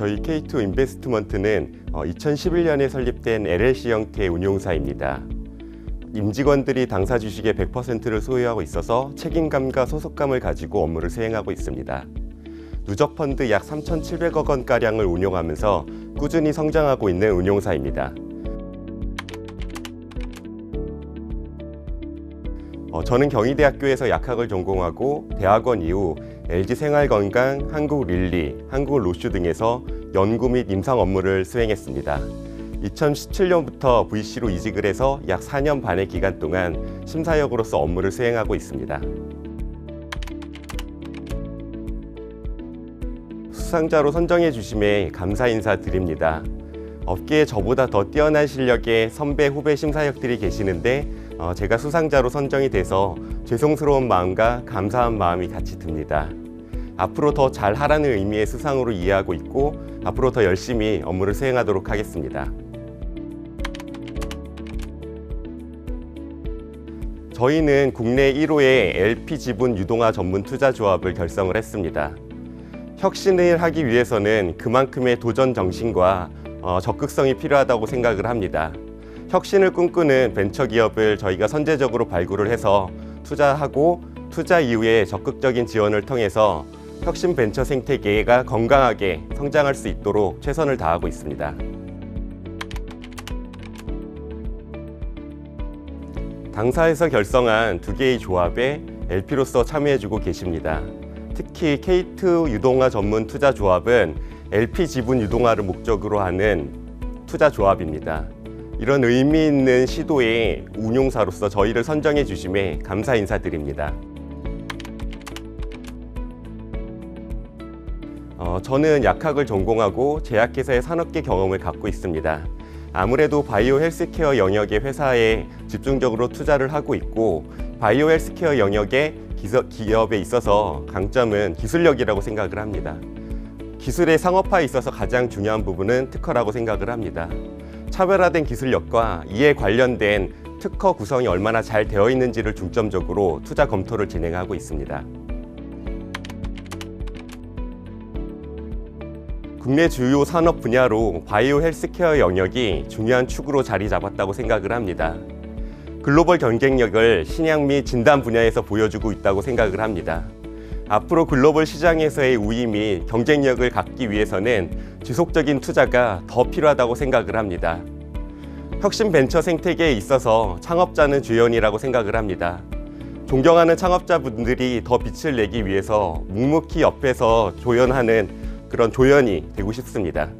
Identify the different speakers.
Speaker 1: 저희 K2 인베스트먼트는 2011년에 설립된 LLC 형태의 운용사입니다. 임직원들이 당사 주식의 100%를 소유하고 있어서 책임감과 소속감을 가지고 업무를 수행하고 있습니다. 누적 펀드 약 3,700억 원 가량을 운용하면서 꾸준히 성장하고 있는 운용사입니다. 어, 저는 경희대학교에서 약학을 전공하고 대학원 이후 LG 생활건강, 한국릴리, 한국로슈 등에서 연구 및 임상 업무를 수행했습니다. 2017년부터 VC로 이직을 해서 약 4년 반의 기간 동안 심사역으로서 업무를 수행하고 있습니다. 수상자로 선정해 주심에 감사 인사 드립니다. 업계에 저보다 더 뛰어난 실력의 선배 후배 심사역들이 계시는데 어, 제가 수상자로 선정이 돼서 죄송스러운 마음과 감사한 마음이 같이 듭니다. 앞으로 더 잘하라는 의미의 수상으로 이해하고 있고 앞으로 더 열심히 업무를 수행하도록 하겠습니다. 저희는 국내 1호의 LP 지분 유동화 전문 투자 조합을 결성을 했습니다. 혁신을 하기 위해서는 그만큼의 도전 정신과 어, 적극성이 필요하다고 생각을 합니다. 혁신을 꿈꾸는 벤처 기업을 저희가 선제적으로 발굴을 해서 투자하고 투자 이후에 적극적인 지원을 통해서 혁신 벤처 생태계가 건강하게 성장할 수 있도록 최선을 다하고 있습니다. 당사에서 결성한 두 개의 조합에 LP로서 참여해주고 계십니다. 특히 K2 유동화 전문 투자 조합은 LP 지분 유동화를 목적으로 하는 투자 조합입니다. 이런 의미 있는 시도의 운용사로서 저희를 선정해 주심에 감사 인사드립니다. 어, 저는 약학을 전공하고 제약회사의 산업계 경험을 갖고 있습니다. 아무래도 바이오 헬스케어 영역의 회사에 집중적으로 투자를 하고 있고 바이오 헬스케어 영역의 기서, 기업에 있어서 강점은 기술력이라고 생각을 합니다. 기술의 상업화에 있어서 가장 중요한 부분은 특허라고 생각을 합니다. 차별화된 기술력과 이에 관련된 특허 구성이 얼마나 잘 되어 있는지를 중점적으로 투자 검토를 진행하고 있습니다. 국내 주요 산업 분야로 바이오 헬스케어 영역이 중요한 축으로 자리 잡았다고 생각을 합니다. 글로벌 경쟁력을 신약 및 진단 분야에서 보여주고 있다고 생각을 합니다. 앞으로 글로벌 시장에서의 우위 및 경쟁력을 갖기 위해서는 지속적인 투자가 더 필요하다고 생각을 합니다. 혁신 벤처 생태계에 있어서 창업자는 주연이라고 생각을 합니다. 존경하는 창업자분들이 더 빛을 내기 위해서 묵묵히 옆에서 조연하는 그런 조연이 되고 싶습니다.